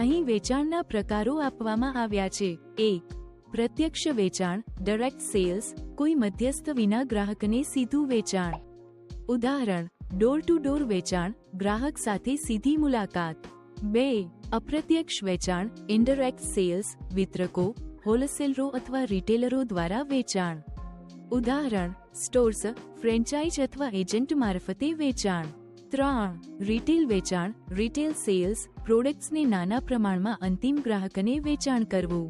અહીં વેચાણના પ્રકારો આપવાના આવ્યા છે 1 ప్రత్యક્ષ વેચાણ ડાયરેક્ટ સેલ્સ કોઈ મધ્યસ્થ વિના ગ્રાહકને સીધું વેચાણ ઉદાહરણ ડોર ટુ ડોર વેચાણ ગ્રાહક સાથે સીધી મુલાકાત 2 अप्रत्यक्ष વેચાણ ઇનડાયરેક્ટ સેલ્સ वितरકો હોલસેલરો અથવા રિટેલરો દ્વારા વેચાણ ઉદાહરણ સ્ટોર્સ ફ્રેન્ચાઇઝ અથવા એજન્ટ મારફતે વેચાણ ત્રણ રિટેલ વેચાણ રિટેલ સેલ્સ પ્રોડક્ટ્સને નાના પ્રમાણમાં અંતિમ ગ્રાહકને વેચાણ કરવું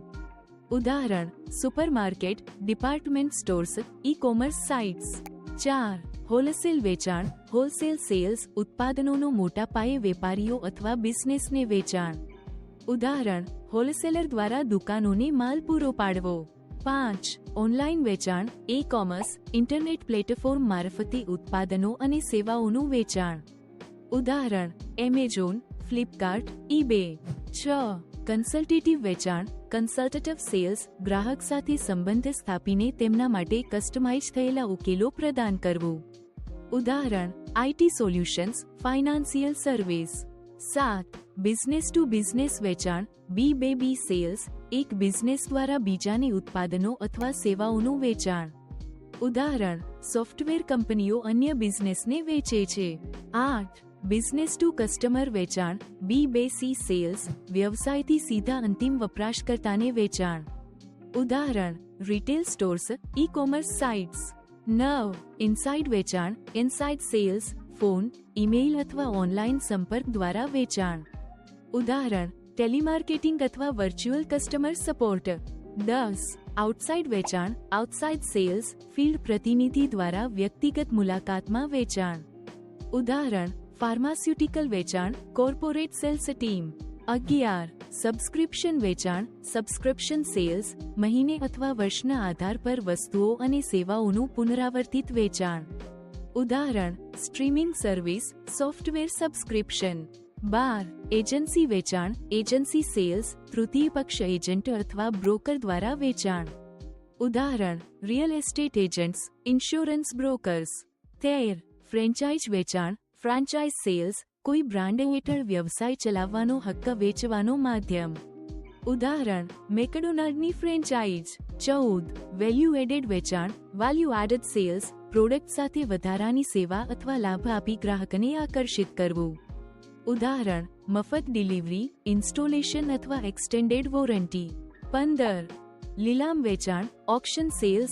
ઉદાહરણ supermarket department stores e commerce sites ચાર હોલસેલ વેચાણ હોલસેલ સેલ્સ ઉત્પાદનોનો મોટા પાયે વેપારીઓ અથવા બિઝનેસને વેચાણ ઉદાહરણ હોલસેલર દ્વારા દુકાનોને માલ પૂરો પાડવો પાંચ ઓનલાઈન વેચાણ ઈ કોમર્સ ઇન્ટરનેટ પ્લેટફોર્મ મારફતે ઉત્પાદનો અને સેવાઓનું વેચાણ ઉદાહરણ એમેઝોન ફ્લિપકાર્ટ ઈબે છ કન્સલ્ટેટિવ વેચાણ કન્સલ્ટેટિવ સેલ્સ ગ્રાહક સાથે સંબંધ સ્થાપીને તેમના માટે કસ્ટમાઇઝ થયેલા ઉકેલો પ્રદાન કરવું ઉદાહરણ આઈટી સોલ્યુશન્સ ફાઇનાન્સિયલ સર્વિસ સાત બિઝનેસ ટુ બિઝનેસ વેચાણ બી બે બી સેલ્સ એક બિઝનેસ દ્વારા બીજાની ઉત્પાદનો અથવા સેવાઓનું વેચાણ ઉદાહરણ સોફ્ટવેર કંપનીઓ અન્ય બિઝનેસને વેચે છે આઠ બિઝનેસ ટુ કસ્ટમર વેચાણ બી બે સી સેલ્સ વ્યવસાયથી સીધા અંતિમ વપરાશકર્તાને વેચાણ ઉદાહરણ retail stores e commerce sites નવ ઇનસાઇડ વેચાણ ઇનસાઇડ સેલ્સ ફોન ઈમેલ અથવા ઓનલાઇન સંપર્ક દ્વારા વેચાણ उदाहरण टेली मार्केटिंग अथवा वर्चुअल कस्टमर सपोर्ट दस आउटसाइड वेचाण आउटसाइड सेल्स फील्ड प्रतिनिधि द्वारा व्यक्तिगत मुलाकात में वेचाण उदाहरण फार्मास्यूटिकल वेचाण कॉर्पोरेट सेल्स टीम अगियार सब्सक्रिप्शन वेचाण सब्सक्रिप्शन सेल्स महीने अथवा वर्ष न आधार पर वस्तुओं सेवाओं पुनरावर्तित वेचाण उदाहरण स्ट्रीमिंग सर्विस सॉफ्टवेयर सब्सक्रिप्शन बार एजेंसी વેચાણ एजेंसी સેલ્સ તૃતીય પક્ષ એજન્ટ અથવા બ્રોકર દ્વારા વેચાણ ઉદાહરણ real estate agents insurance brokers 13 franchise વેચાણ ફ્રેન્ચાઇઝ સેલ્સ કોઈ બ્રાન્ડેડ વ્યવસાય ચલાવવાનો હક વેચવાનો માધ્યમ ઉદાહરણ મેકડોનાલ્ડની ફ્રેન્ચાઇઝ 14 વેલ્યુ એડેડ વેચાણ વેલ્યુ એડેડ સેલ્સ પ્રોડક્ટ સાથે વધારાની સેવા અથવા લાભ આપી ગ્રાહકને આકર્ષિત કરવું ઉદાહરણ મફત ડિલિવરી ઇન્સ્ટોલેશન અથવા એક્સટેન્ડેડ વોરંટી પંદર લીલામ વેચાણ ઓપ્શન સેલ્સ